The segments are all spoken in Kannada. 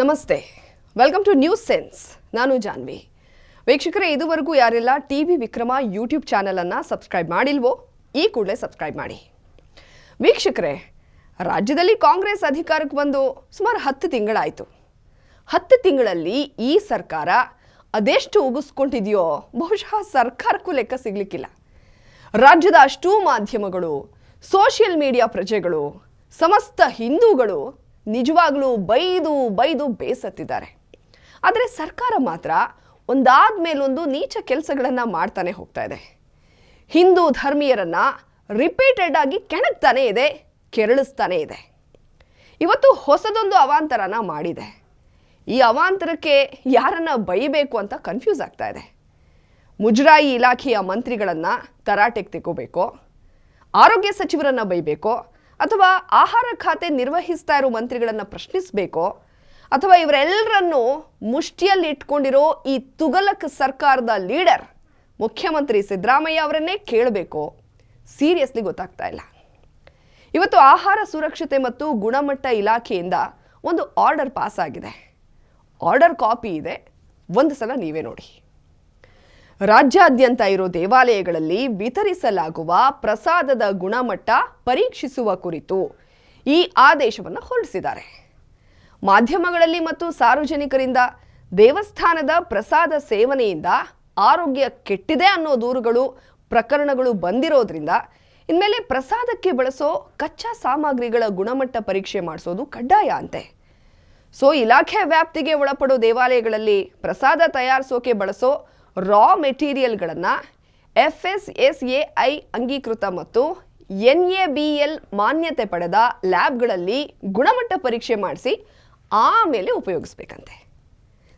ನಮಸ್ತೆ. ವೆಲ್ಕಮ್ ಟು ನ್ಯೂಸ್ ಸೆನ್ಸ್ ನಾನು ಜಾನ್ವಿ. ವೀಕ್ಷಕರೇ, ಇದುವರೆಗೂ ಯಾರೆಲ್ಲ ಟಿ ವಿ ವಿಕ್ರಮ ಯೂಟ್ಯೂಬ್ ಚಾನಲನ್ನು ಸಬ್ಸ್ಕ್ರೈಬ್ ಮಾಡಿಲ್ವೋ, ಈ ಕೂಡಲೇ ಸಬ್ಸ್ಕ್ರೈಬ್ ಮಾಡಿ. ವೀಕ್ಷಕರೇ, ರಾಜ್ಯದಲ್ಲಿ ಕಾಂಗ್ರೆಸ್ ಅಧಿಕಾರಕ್ಕೆ ಬಂದು ಸುಮಾರು ಹತ್ತು ತಿಂಗಳಾಯಿತು. ಹತ್ತು ತಿಂಗಳಲ್ಲಿ ಈ ಸರ್ಕಾರ ಅದೆಷ್ಟು ಉಗಿಸ್ಕೊಂಡಿದೆಯೋ, ಬಹುಶಃ ಸರ್ಕಾರಕ್ಕೂ ಲೆಕ್ಕ ಸಿಗ್ಲಿಕ್ಕಿಲ್ಲ. ರಾಜ್ಯದ ಅಷ್ಟೂ ಮಾಧ್ಯಮಗಳು, ಸೋಷಿಯಲ್ ಮೀಡಿಯಾ ಪ್ರಜೆಗಳು, ಸಮಸ್ತ ಹಿಂದೂಗಳು ನಿಜವಾಗ್ಲೂ ಬೈದು ಬೈದು ಬೇಸತ್ತಿದ್ದಾರೆ. ಆದರೆ ಸರ್ಕಾರ ಮಾತ್ರ ಒಂದಾದ ಮೇಲೊಂದು ನೀಚ ಕೆಲಸಗಳನ್ನು ಮಾಡ್ತಾನೆ ಹೋಗ್ತಾ ಇದೆ. ಹಿಂದೂ ಧರ್ಮೀಯರನ್ನು ರಿಪೀಟೆಡ್ ಆಗಿ ಕೆಣಕ್ತಾನೆ ಇದೆ, ಕೆರಳಿಸ್ತಾನೆ ಇದೆ. ಇವತ್ತು ಹೊಸದೊಂದು ಅವಾಂತರನ ಮಾಡಿದೆ. ಈ ಅವಾಂತರಕ್ಕೆ ಯಾರನ್ನು ಬೈಬೇಕು ಅಂತ ಕನ್ಫ್ಯೂಸ್ ಆಗ್ತಾ ಇದೆ. ಮುಜರಾಯಿ ಇಲಾಖೆಯ ಮಂತ್ರಿಗಳನ್ನು ತರಾಟೆಗೆ ತೆಗೋಬೇಕೋ ಆರೋಗ್ಯ ಸಚಿವರನ್ನು ಬೈಬೇಕೋ ಅಥವಾ ಆಹಾರ ಖಾತೆ ನಿರ್ವಹಿಸ್ತಾ ಇರೋ ಮಂತ್ರಿಗಳನ್ನು ಪ್ರಶ್ನಿಸಬೇಕೋ? ಅಥವಾ ಇವರೆಲ್ಲರನ್ನು ಮುಷ್ಟಿಯಲ್ಲಿ ಇಟ್ಕೊಂಡಿರೋ ಈ ತುಗಲಕ್ ಸರ್ಕಾರದ ಲೀಡರ್ ಮುಖ್ಯಮಂತ್ರಿ ಸಿದ್ದರಾಮಯ್ಯ ಅವರನ್ನೇ ಕೇಳಬೇಕು? ಸೀರಿಯಸ್ಲಿ ಗೊತ್ತಾಗ್ತಾ ಇಲ್ಲ. ಇವತ್ತು ಆಹಾರ ಸುರಕ್ಷತೆ ಮತ್ತು ಗುಣಮಟ್ಟ ಇಲಾಖೆಯಿಂದ ಒಂದು ಆರ್ಡರ್ ಪಾಸ್ ಆಗಿದೆ ಆರ್ಡರ್ ಕಾಪಿ ಇದೆ. ಒಂದು ಸಲ ನೀವೇ ನೋಡಿ. ರಾಜ್ಯಾದ್ಯಂತ ಇರೋ ದೇವಾಲಯಗಳಲ್ಲಿ ವಿತರಿಸಲಾಗುವ ಪ್ರಸಾದದ ಗುಣಮಟ್ಟ ಪರೀಕ್ಷಿಸುವ ಕುರಿತು ಈ ಆದೇಶವನ್ನು ಹೊರಡಿಸಿದ್ದಾರೆ. ಮಾಧ್ಯಮಗಳಲ್ಲಿ ಮತ್ತು ಸಾರ್ವಜನಿಕರಿಂದ ದೇವಸ್ಥಾನದ ಪ್ರಸಾದ ಸೇವನೆಯಿಂದ ಆರೋಗ್ಯ ಕೆಟ್ಟಿದೆ ಅನ್ನೋ ದೂರುಗಳು, ಪ್ರಕರಣಗಳು ಬಂದಿರೋದ್ರಿಂದ ಇನ್ಮೇಲೆ ಪ್ರಸಾದಕ್ಕೆ ಬಳಸೋ ಕಚ್ಚಾ ಸಾಮಗ್ರಿಗಳ ಗುಣಮಟ್ಟ ಪರೀಕ್ಷೆ ಮಾಡಿಸೋದು ಕಡ್ಡಾಯ ಅಂತೆ. ಸೊ, ಇಲಾಖೆ ವ್ಯಾಪ್ತಿಗೆ ಒಳಪಡೋ ದೇವಾಲಯಗಳಲ್ಲಿ ಪ್ರಸಾದ ತಯಾರಿಸೋಕೆ ಬಳಸೋ raw ಮೆಟೀರಿಯಲ್ಗಳನ್ನು F S S A I ಅಂಗೀಕೃತ ಮತ್ತು ಎನ್ ಎ ಬಿ ಎಲ್ ಮಾನ್ಯತೆ ಪಡೆದ ಲ್ಯಾಬ್ಗಳಲ್ಲಿ ಗುಣಮಟ್ಟ ಪರೀಕ್ಷೆ ಮಾಡಿಸಿ ಆಮೇಲೆ ಉಪಯೋಗಿಸ್ಬೇಕಂತೆ.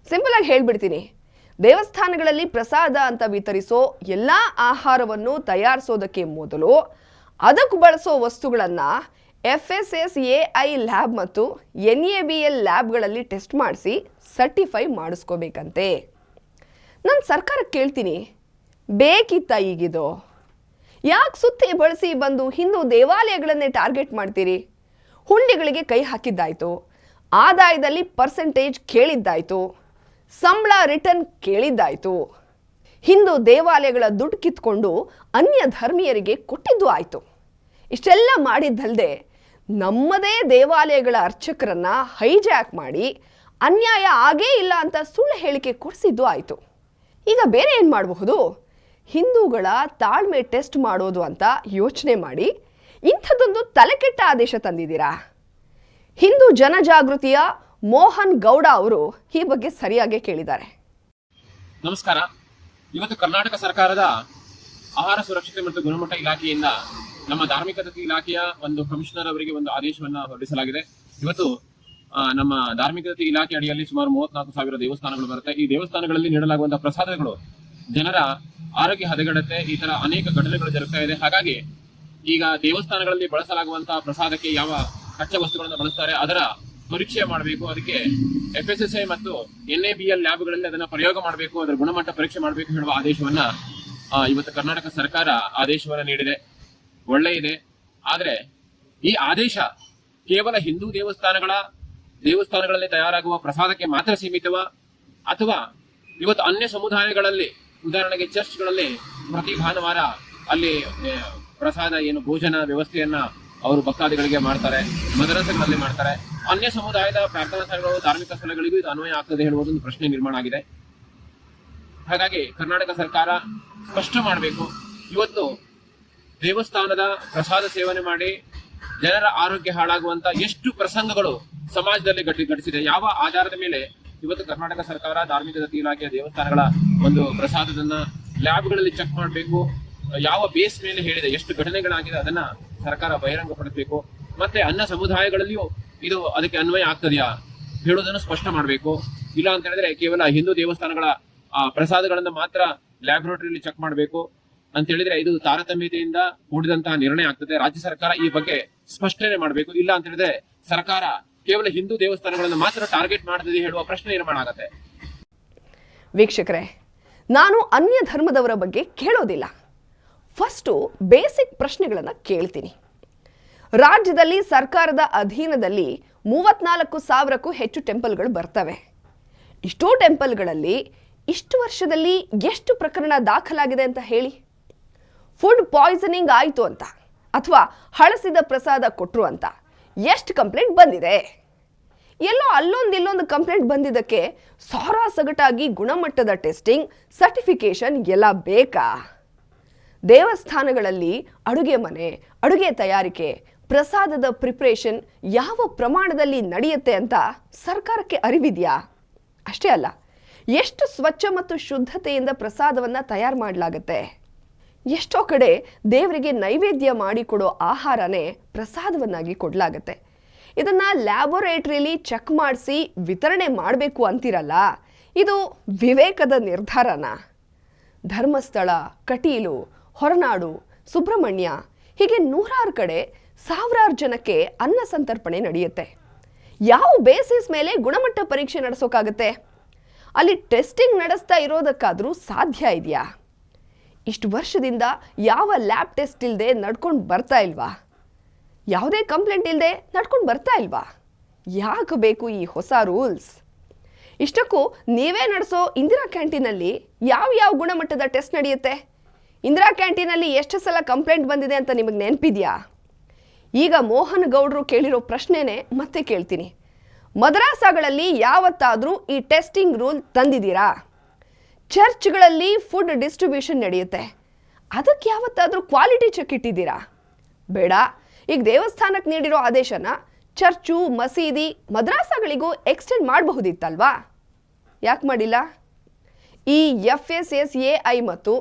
ಸಿಂಪಲ್ ಆಗಿ ಹೇಳ್ಬಿಡ್ತೀನಿ. ದೇವಸ್ಥಾನಗಳಲ್ಲಿ ಪ್ರಸಾದ ಅಂತ ವಿತರಿಸೋ ಎಲ್ಲ ಆಹಾರವನ್ನು ತಯಾರಿಸೋದಕ್ಕೆ ಮೊದಲು ಅದಕ್ಕೆ ಬಳಸೋ ವಸ್ತುಗಳನ್ನು F S S A I lab ಮತ್ತು ಎನ್ ಎ ಬಿ ಎಲ್ ಲ್ಯಾಬ್ಗಳಲ್ಲಿ ಟೆಸ್ಟ್ ಮಾಡಿಸಿ ಸರ್ಟಿಫೈ ಮಾಡಿಸ್ಕೋಬೇಕಂತೆ. ನಾನು ಸರ್ಕಾರಕ್ಕೆ ಕೇಳ್ತೀನಿ. ಬೇಕಿತ್ತ ಈಗಿದು? ಯಾಕೆ ಸುತ್ತಿ ಬಳಸಿ ಬಂದು ಹಿಂದೂ ದೇವಾಲಯಗಳನ್ನೇ ಟಾರ್ಗೆಟ್ ಮಾಡ್ತೀರಿ? ಹುಂಡಿಗಳಿಗೆ ಕೈ ಹಾಕಿದ್ದಾಯ್ತು. ಆದಾಯದಲ್ಲಿ ಪರ್ಸೆಂಟೇಜ್ ಕೇಳಿದ್ದಾಯ್ತು. ಸಂಬಳ ರಿಟರ್ನ್ ಕೇಳಿದ್ದಾಯ್ತು. ಹಿಂದೂ ದೇವಾಲಯಗಳ ದುಡ್ಡು ಕಿತ್ಕೊಂಡು ಅನ್ಯ ಧರ್ಮೀಯರಿಗೆ ಕೊಟ್ಟಿದ್ದು ಆಯಿತು. ಇಷ್ಟೆಲ್ಲ ಮಾಡಿದ್ದಲ್ಲದೆ ನಮ್ಮದೇ ದೇವಾಲಯಗಳ ಅರ್ಚಕರನ್ನು ಹೈಜ್ಯಾಕ್ ಮಾಡಿ ಅನ್ಯಾಯ ಆಗೇ ಇಲ್ಲ ಅಂತ ಸುಳ್ಳು ಹೇಳಿಕೆ ಕೊಡಿಸಿದ್ದು ಆಯಿತು. ಈಗ ಬೇರೆ ಏನು ಮಾಡಬಹುದು? ಹಿಂದೂಗಳ ತಾಳ್ಮೆ ಟೆಸ್ಟ್ ಮಾಡೋದು ಅಂತ ಯೋಚನೆ ಮಾಡಿ ಇಂಥದ್ದೊಂದು ತಲೆಕೆಟ್ಟ ಆದೇಶ ತಂದಿದ್ದೀರಾ? ಹಿಂದೂ ಜನಜಾಗೃತಿಯ ಮೋಹನ್ ಗೌಡ ಅವರು ಈ ಬಗ್ಗೆ ಸರಿಯಾಗಿ ಕೇಳಿದ್ದಾರೆ. ನಮಸ್ಕಾರ. ಇವತ್ತು ಕರ್ನಾಟಕ ಸರ್ಕಾರದ ಆಹಾರ ಸುರಕ್ಷತೆ ಮತ್ತು ಗುಣಮಟ್ಟ ಇಲಾಖೆಯಿಂದ ನಮ್ಮ ಧಾರ್ಮಿಕ ಇಲಾಖೆಯ ಒಂದು ಕಮಿಷನರ್ ಅವರಿಗೆ ಒಂದು ಆದೇಶವನ್ನು ಹೊರಡಿಸಲಾಗಿದೆ. ಇವತ್ತು ನಮ್ಮ ಧಾರ್ಮಿಕತೆ ಇಲಾಖೆ ಅಡಿಯಲ್ಲಿ ಸುಮಾರು ಮೂವತ್ನಾಲ್ಕು ಸಾವಿರ ದೇವಸ್ಥಾನಗಳು ಬರುತ್ತೆ. ಈ ದೇವಸ್ಥಾನಗಳಲ್ಲಿ ನೀಡಲಾಗುವಂತಹ ಪ್ರಸಾದಗಳು ಜನರ ಆರೋಗ್ಯ ಹದಗೆಡುತ್ತೆ. ಈ ತರ ಅನೇಕ ಘಟನೆಗಳು ಜರುಗ್ತಾ ಇದೆ. ಹಾಗಾಗಿ ಈಗ ದೇವಸ್ಥಾನಗಳಲ್ಲಿ ಬಳಸಲಾಗುವಂತಹ ಪ್ರಸಾದಕ್ಕೆ ಯಾವ ಕಚ್ಚಾ ವಸ್ತುಗಳನ್ನು ಬಳಸ್ತಾರೆ, ಅದರ ಪರೀಕ್ಷೆ ಮಾಡಬೇಕು. ಅದಕ್ಕೆ ಎಫ್ ಎಸ್ ಎಸ್ ಐ ಮತ್ತು ಎನ್ ಎ ಬಿ ಎಲ್ ಲ್ಯಾಬ್ಗಳಲ್ಲಿ ಅದನ್ನ ಪ್ರಯೋಗ ಮಾಡಬೇಕು. ಅದರ ಗುಣಮಟ್ಟ ಪರೀಕ್ಷೆ ಮಾಡಬೇಕು ಹೇಳುವ ಆದೇಶವನ್ನ ಇವತ್ತು ಕರ್ನಾಟಕ ಸರ್ಕಾರ ಆದೇಶವನ್ನ ನೀಡಿದೆ. ಒಳ್ಳೆ ಇದೆ. ಆದರೆ ಈ ಆದೇಶ ಕೇವಲ ಹಿಂದೂ ದೇವಸ್ಥಾನಗಳ ದೇವಸ್ಥಾನಗಳಲ್ಲಿ ತಯಾರಾಗುವ ಪ್ರಸಾದಕ್ಕೆ ಮಾತ್ರ ಸೀಮಿತವ? ಅಥವಾ ಇವತ್ತು ಅನ್ಯ ಸಮುದಾಯಗಳಲ್ಲಿ, ಉದಾಹರಣೆಗೆ ಚರ್ಚ್ಗಳಲ್ಲಿ ಪ್ರತಿ ಭಾನುವಾರ ಅಲ್ಲಿ ಪ್ರಸಾದ ಏನು ಭೋಜನ ವ್ಯವಸ್ಥೆಯನ್ನ ಅವರು ಭಕ್ತಾದಿಗಳಿಗೆ ಮಾಡ್ತಾರೆ, ಮದರಸಗಳಲ್ಲಿ ಮಾಡ್ತಾರೆ. ಅನ್ಯ ಸಮುದಾಯದ ಪ್ರಾರ್ಥನಾ ಸ್ಥಳಗಳು, ಧಾರ್ಮಿಕ ಸ್ಥಳಗಳಿಗೂ ಇದು ಅನ್ವಯ ಆಗ್ತದೆ ಹೇಳುವುದೊಂದು ಪ್ರಶ್ನೆ ನಿರ್ಮಾಣ ಆಗಿದೆ. ಹಾಗಾಗಿ ಕರ್ನಾಟಕ ಸರ್ಕಾರ ಸ್ಪಷ್ಟ ಮಾಡಬೇಕು. ಇವತ್ತು ದೇವಸ್ಥಾನದ ಪ್ರಸಾದ ಸೇವನೆ ಮಾಡಿ ಜನರ ಆರೋಗ್ಯ ಹಾಳಾಗುವಂತ ಎಷ್ಟು ಪ್ರಸಂಗಗಳು ಸಮಾಜದಲ್ಲಿ ಗಟ್ಟಿ ಘಟಿಸಿದೆ. ಯಾವ ಆಧಾರದ ಮೇಲೆ ಇವತ್ತು ಕರ್ನಾಟಕ ಸರ್ಕಾರ ಧಾರ್ಮಿಕ ದತ್ತಿ ಇಲಾಖೆಯ ದೇವಸ್ಥಾನಗಳ ಒಂದು ಪ್ರಸಾದದನ್ನ ಲ್ಯಾಬ್ಗಳಲ್ಲಿ ಚೆಕ್ ಮಾಡಬೇಕು. ಯಾವ ಬೇಸ್ ಮೇಲೆ ಹೇಳಿದೆ ಎಷ್ಟು ಘಟನೆಗಳಾಗಿದೆ ಅದನ್ನ ಸರ್ಕಾರ ಬಹಿರಂಗ ಪಡಿಸಬೇಕು ಮತ್ತೆ ಅನ್ನ ಸಮುದಾಯಗಳಲ್ಲಿಯೂ ಇದು ಅದಕ್ಕೆ ಅನ್ವಯ ಆಗ್ತದೆಯಾ ಹೇಳೋದನ್ನು ಸ್ಪಷ್ಟ ಮಾಡಬೇಕು. ಇಲ್ಲ ಅಂತ ಹೇಳಿದ್ರೆ ಕೇವಲ ಹಿಂದೂ ದೇವಸ್ಥಾನಗಳ ಆ, ಪ್ರಸಾದಗಳನ್ನ ಮಾತ್ರ ಲ್ಯಾಬೊರೇಟರಿಯಲ್ಲಿ ಚೆಕ್ ಮಾಡಬೇಕು ಅಂತ ಹೇಳಿದ್ರೆ ಇದು ತಾರತಮ್ಯತೆಯಿಂದ ಕೂಡಿದಂತಹ ನಿರ್ಣಯ ಆಗ್ತದೆ. ರಾಜ್ಯ ಸರ್ಕಾರ ಈ ಬಗ್ಗೆ ಸ್ಪಷ್ಟನೆ ಮಾಡಬೇಕು. ಇಲ್ಲ ಅಂತ ಹೇಳಿದ್ರೆ ಸರ್ಕಾರ ಕೇವಲ ಹಿಂದೂ ದೇವಸ್ಥಾನಗಳನ್ನು ಮಾತ್ರ ಟಾರ್ಗೆಟ್ ಮಾಡ್ತದೆ ಹೇಳುವ ಪ್ರಶ್ನೆ ನಿರ್ಮಾಣ ಆಗುತ್ತೆ. ವೀಕ್ಷಕರೇ, ನಾನು ಅನ್ಯ ಧರ್ಮದವರ ಬಗ್ಗೆ ಕೇಳೋದಿಲ್ಲ. ಫಸ್ಟು ಬೇಸಿಕ್ ಪ್ರಶ್ನೆಗಳನ್ನು ಕೇಳ್ತೀನಿ. ರಾಜ್ಯದಲ್ಲಿ ಸರ್ಕಾರದ ಅಧೀನದಲ್ಲಿ ಮೂವತ್ನಾಲ್ಕು ಸಾವಿರಕ್ಕೂ ಹೆಚ್ಚು ಟೆಂಪಲ್ಗಳು ಬರ್ತವೆ. ಇಷ್ಟೋ ಟೆಂಪಲ್ಗಳಲ್ಲಿ ಇಷ್ಟು ವರ್ಷದಲ್ಲಿ ಎಷ್ಟು ಪ್ರಕರಣ ದಾಖಲಾಗಿದೆ ಅಂತ ಹೇಳಿ? ಫುಡ್ ಪಾಯ್ಸನಿಂಗ್ ಆಯಿತು ಅಂತ, ಅಥವಾ ಹಳಸಿದ ಪ್ರಸಾದ ಕೊಟ್ಟರು ಅಂತ ಎಷ್ಟು ಕಂಪ್ಲೇಂಟ್ ಬಂದಿದೆ? ಎಲ್ಲೋ ಅಲ್ಲೊಂದು ಇಲ್ಲೊಂದು ಕಂಪ್ಲೇಂಟ್ ಬಂದಿದ್ದಕ್ಕೆ ಸಾರಾ ಸಗಟಾಗಿ ಗುಣಮಟ್ಟದ ಟೆಸ್ಟಿಂಗ್ ಸರ್ಟಿಫಿಕೇಶನ್ ಎಲ್ಲ ಬೇಕಾ? ದೇವಸ್ಥಾನಗಳಲ್ಲಿ ಅಡುಗೆ ಮನೆ, ಅಡುಗೆ ತಯಾರಿಕೆ, ಪ್ರಸಾದದ ಪ್ರಿಪ್ರೇಷನ್ ಯಾವ ಪ್ರಮಾಣದಲ್ಲಿ ನಡೆಯುತ್ತೆ ಅಂತ ಸರ್ಕಾರಕ್ಕೆ ಅರಿವಿದೆಯಾ? ಅಷ್ಟೇ ಅಲ್ಲ, ಎಷ್ಟು ಸ್ವಚ್ಛ ಮತ್ತು ಶುದ್ಧತೆಯಿಂದ ಪ್ರಸಾದವನ್ನು ತಯಾರು ಮಾಡಲಾಗತ್ತೆ? ಎಷ್ಟೋ ಕಡೆ ದೇವರಿಗೆ ನೈವೇದ್ಯ ಮಾಡಿಕೊಡೋ ಆಹಾರನೇ ಪ್ರಸಾದವನ್ನಾಗಿ ಕೊಡಲಾಗತ್ತೆ. ಇದನ್ನು ಲ್ಯಾಬೊರೇಟರಿಲಿ ಚೆಕ್ ಮಾಡಿಸಿ ವಿತರಣೆ ಮಾಡಬೇಕು ಅಂತಿರಲ್ಲ, ಇದು ವಿವೇಕದ ನಿರ್ಧಾರನ. ಧರ್ಮಸ್ಥಳ, ಕಟೀಲು, ಹೊರನಾಡು, ಸುಬ್ರಹ್ಮಣ್ಯ, ಹೀಗೆ ನೂರಾರು ಕಡೆ ಸಾವಿರಾರು ಜನಕ್ಕೆ ಅನ್ನ ಸಂತರ್ಪಣೆ ನಡೆಯುತ್ತೆ. ಯಾವ ಬೇಸಿಸ್ ಮೇಲೆ ಗುಣಮಟ್ಟ ಪರೀಕ್ಷೆ ನಡೆಸೋಕ್ಕಾಗತ್ತೆ ಅಲ್ಲಿ ಟೆಸ್ಟಿಂಗ್ ನಡೆಸ್ತಾ ಇರೋದಕ್ಕಾದರೂ ಸಾಧ್ಯ ಇದೆಯಾ? ಇಷ್ಟು ವರ್ಷದಿಂದ ಯಾವ ಲ್ಯಾಬ್ ಟೆಸ್ಟ್ ಇಲ್ಲದೆ ನಡ್ಕೊಂಡು ಬರ್ತಾ ಇಲ್ವಾ? ಯಾವುದೇ ಕಂಪ್ಲೇಂಟ್ ಇಲ್ಲದೆ ನಡ್ಕೊಂಡು ಬರ್ತಾ ಇಲ್ವಾ? ಯಾಕೆ ಬೇಕು ಈ ಹೊಸ ರೂಲ್ಸ್? ಇಷ್ಟಕ್ಕೂ ನೀವೇ ನಡೆಸೋ ಇಂದಿರಾ ಕ್ಯಾಂಟೀನಲ್ಲಿ ಯಾವ ಯಾವ ಗುಣಮಟ್ಟದ ಟೆಸ್ಟ್ ನಡೆಯುತ್ತೆ? ಇಂದಿರಾ ಕ್ಯಾಂಟೀನಲ್ಲಿ ಎಷ್ಟು ಸಲ ಕಂಪ್ಲೇಂಟ್ ಬಂದಿದೆ ಅಂತ ನಿಮಗೆ ನೆನಪಿದೆಯಾ? ಈಗ ಮೋಹನ್ ಗೌಡ್ರು ಕೇಳಿರೋ ಪ್ರಶ್ನೆನೇ ಮತ್ತೆ ಕೇಳ್ತೀನಿ. ಮದ್ರಾಸಾಗಳಲ್ಲಿ ಯಾವತ್ತಾದರೂ ಈ ಟೆಸ್ಟಿಂಗ್ ರೂಲ್ ತಂದಿದ್ದೀರಾ? ಚರ್ಚ್ಗಳಲ್ಲಿ ಫುಡ್ ಡಿಸ್ಟ್ರಿಬ್ಯೂಷನ್ ನಡೆಯುತ್ತೆ. ಅದಕ್ಕೆ ಯಾವತ್ತಾದರೂ ಕ್ವಾಲಿಟಿ ಚೆಕ್ ಇಟ್ಟಿದ್ದೀರಾ? ಬೇಡ. ಈಗ ದೇವಸ್ಥಾನಕ್ಕೆ ನೀಡಿರೋ ಆದೇಶನ ಚರ್ಚು, ಮಸೀದಿ, ಮದ್ರಾಸಾಗಳಿಗೂ ಎಕ್ಸ್ಟೆಂಡ್ ಮಾಡಬಹುದಿತ್ತಲ್ವಾ? ಯಾಕೆ ಮಾಡಿಲ್ಲ? ಈ F S S A I ಮತ್ತು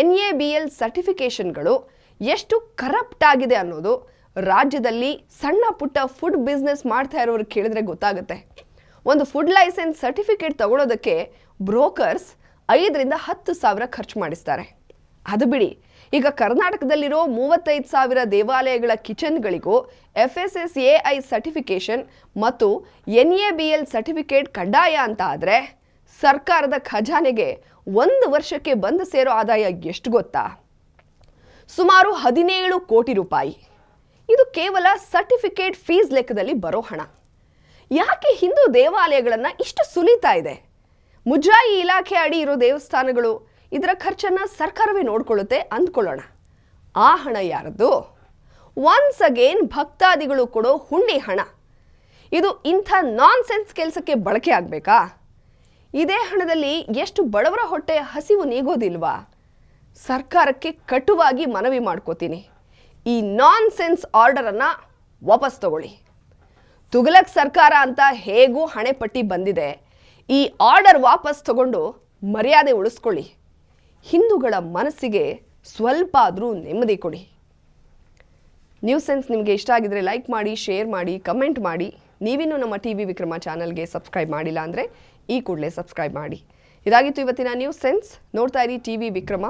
ಎನ್ ಎ ಬಿ ಎಲ್ ಸರ್ಟಿಫಿಕೇಷನ್ಗಳು ಎಷ್ಟು ಕರಪ್ಟ್ ಆಗಿದೆ ಅನ್ನೋದು ರಾಜ್ಯದಲ್ಲಿ ಸಣ್ಣ ಪುಟ್ಟ ಫುಡ್ ಬಿಸ್ನೆಸ್ ಮಾಡ್ತಾ ಇರೋರು ಕೇಳಿದ್ರೆ ಗೊತ್ತಾಗುತ್ತೆ. ಒಂದು ಫುಡ್ ಲೈಸೆನ್ಸ್ ಸರ್ಟಿಫಿಕೇಟ್ ತಗೊಳ್ಳೋದಕ್ಕೆ ಬ್ರೋಕರ್ಸ್ ಐದರಿಂದ ಹತ್ತು ಸಾವಿರ ಖರ್ಚು ಮಾಡಿಸ್ತಾರೆ. ಅದು ಬಿಡಿ, ಈಗ ಕರ್ನಾಟಕದಲ್ಲಿರೋ ಮೂವತ್ತೈದು ಸಾವಿರ ದೇವಾಲಯಗಳ ಕಿಚನ್ಗಳಿಗೂ F S S A I certification ಮತ್ತು N A B L certificate ಕಡ್ಡಾಯ ಅಂತ ಆದರೆ ಸರ್ಕಾರದ ಖಜಾನೆಗೆ ಒಂದು ವರ್ಷಕ್ಕೆ ಬಂದು ಸೇರೋ ಆದಾಯ ಎಷ್ಟು ಗೊತ್ತಾ? ಸುಮಾರು ಹದಿನೇಳು ಕೋಟಿ ರೂಪಾಯಿ. ಇದು ಕೇವಲ ಸರ್ಟಿಫಿಕೇಟ್ ಫೀಸ್ ಲೆಕ್ಕದಲ್ಲಿ ಬರೋ ಹಣ. ಯಾಕೆ ಹಿಂದೂ ದೇವಾಲಯಗಳನ್ನು ಇಷ್ಟು ಸುಲಿತಾ ಇದೆ? ಮುಜರಾಯಿ ಇಲಾಖೆ ಅಡಿ ಇರೋ ದೇವಸ್ಥಾನಗಳು. ಇದರ ಖರ್ಚನ್ನು ಸರ್ಕಾರವೇ ನೋಡ್ಕೊಳ್ಳುತ್ತೆ ಅಂದ್ಕೊಳ್ಳೋಣ. ಆ ಹಣ ಯಾರದ್ದು? ಒನ್ಸ್ ಅಗೇನ್ ಭಕ್ತಾದಿಗಳು ಕೊಡೋ ಹುಂಡಿ ಹಣ. ಇದು ಇಂಥ ನಾನ್ ಸೆನ್ಸ್ ಕೆಲಸಕ್ಕೆ ಬಳಕೆ ಆಗಬೇಕಾ? ಇದೇ ಹಣದಲ್ಲಿ ಎಷ್ಟು ಬಡವರ ಹೊಟ್ಟೆ ಹಸಿವು ನೀಗೋದಿಲ್ವಾ? ಸರ್ಕಾರಕ್ಕೆ ಕಟುವಾಗಿ ಮನವಿ ಮಾಡ್ಕೋತೀನಿ. ಈ ನಾನ್ ಸೆನ್ಸ್ ಆರ್ಡರನ್ನು ವಾಪಸ್ ತಗೊಳ್ಳಿ. ತುಗಲಕ್ ಸರ್ಕಾರ ಅಂತ ಹೇಗೂ ಹಣೆ ಪಟ್ಟಿ ಬಂದಿದೆ. ಈ ಆರ್ಡರ್ ವಾಪಸ್ ತಗೊಂಡು ಮರ್ಯಾದೆ ಉಳಿಸ್ಕೊಳ್ಳಿ. ಹಿಂದೂಗಳ ಮನಸ್ಸಿಗೆ ಸ್ವಲ್ಪ ಆದರೂ ನೆಮ್ಮದಿ ಕೊಡಿ. ನ್ಯೂಸ್ ಸೆನ್ಸ್ ನಿಮಗೆ ಇಷ್ಟ ಆಗಿದ್ರೆ ಲೈಕ್ ಮಾಡಿ, ಶೇರ್ ಮಾಡಿ, ಕಮೆಂಟ್ ಮಾಡಿ. ನೀವಿನ್ನೂ ನಮ್ಮ ಟಿ ವಿ ವಿಕ್ರಮ ಚಾನಲ್ಗೆ ಸಬ್ಸ್ಕ್ರೈಬ್ ಮಾಡಿಲ್ಲ ಅಂದರೆ ಈ ಕೂಡಲೇ ಸಬ್ಸ್ಕ್ರೈಬ್ ಮಾಡಿ. ಇದಾಗಿತ್ತು ಇವತ್ತಿನ ನ್ಯೂಸ್ ಸೆನ್ಸ್. ನೋಡ್ತಾ ಇರಿ ಟಿ ವಿ ವಿಕ್ರಮ.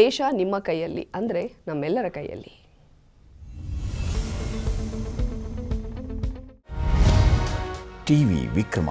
ದೇಶ ನಿಮ್ಮ ಕೈಯಲ್ಲಿ ಅಂದರೆ ನಮ್ಮೆಲ್ಲರ ಕೈಯಲ್ಲಿ. ಟಿವಿ ವಿಕ್ರಮ.